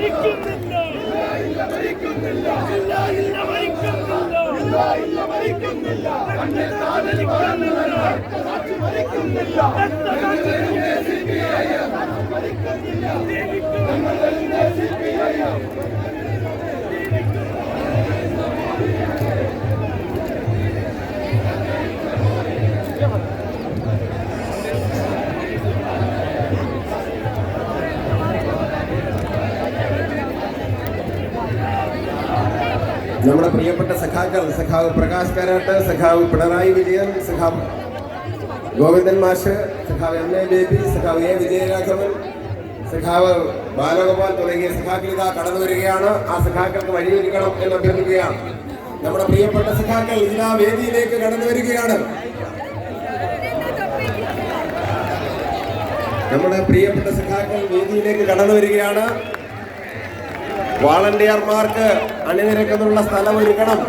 മരിക്കുന്നില്ല. നമ്മുടെ പ്രിയപ്പെട്ട സഖാക്കൾ സഖാവ് പ്രകാശ് കാരാട്ട് സഖാവ് പിണറായി വിജയൻ സഖാവ് ഗോവിന്ദൻ മാഷ് സഖാവ് എം എ ബേബി സഖാവ് എ വിജയരാഘവൻ സഖാവ് ബാലഗോപാൽ തുടങ്ങിയ സഖാക്കൾ ഇതാ കടന്നു വരികയാണ്. ആ സഖാക്കൾക്ക് വഴിയൊരുക്കണം എന്ന് അഭ്യർത്ഥിക്കുകയാണ്. നമ്മുടെ പ്രിയപ്പെട്ട സഖാക്കൾ ഇതാ വേദിയിലേക്ക് കടന്നു വരികയാണ്. നമ്മുടെ പ്രിയപ്പെട്ട സഖാക്കൾ വേദിയിലേക്ക് കടന്നു വരികയാണ്. വാളണ്ടിയർമാർക്ക് അണിനിരക്കുന്നുള്ള സ്ഥലം ഒരുക്കണം.